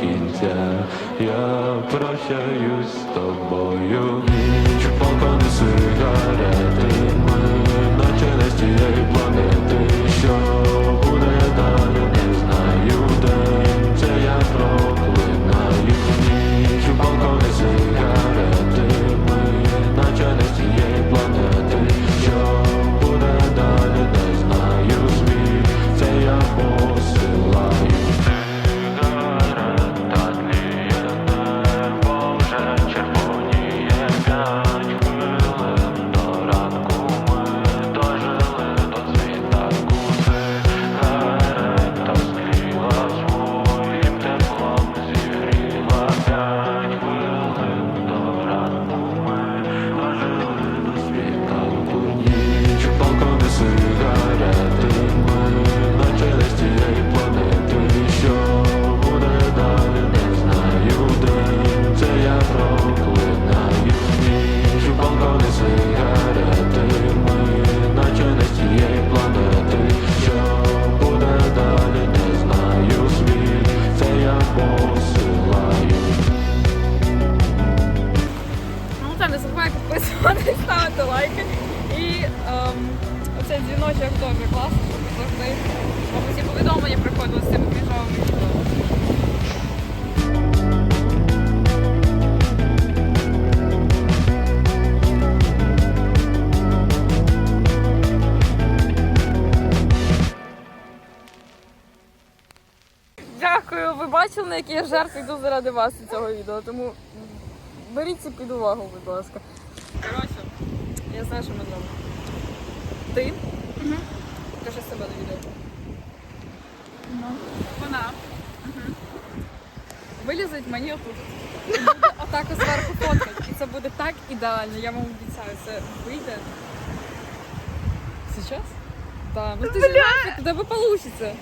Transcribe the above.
кінця, я прощаюсь з тобою, ніч покона. Сигарети. Ми наче не з цієї планети. Що буде далі, не знаю день. Це я проклинаю ніч балкони сигарети. Ми не цієї планети. Що буде далі, не знаю світ. Це я посилаю. Ну та не забувай підписуватись, ставити лайки. І ем, оцей дзвіночок теж класно, щоб завжди усі повідомлення приходили з цими крінжовими відео. Дякую, ви бачили, на які я жертви йду заради вас і цього відео, тому беріть це під увагу, будь ласка. Коротше, я знаю, що ми зробимо. Ти покажи себе на відео. Вона вилізить мені отут. Отак ось зверху фоткать. І це буде так ідеально, я вам обіцяю, це вийде. Сейчас? Да, ну ти ж у ви вийде.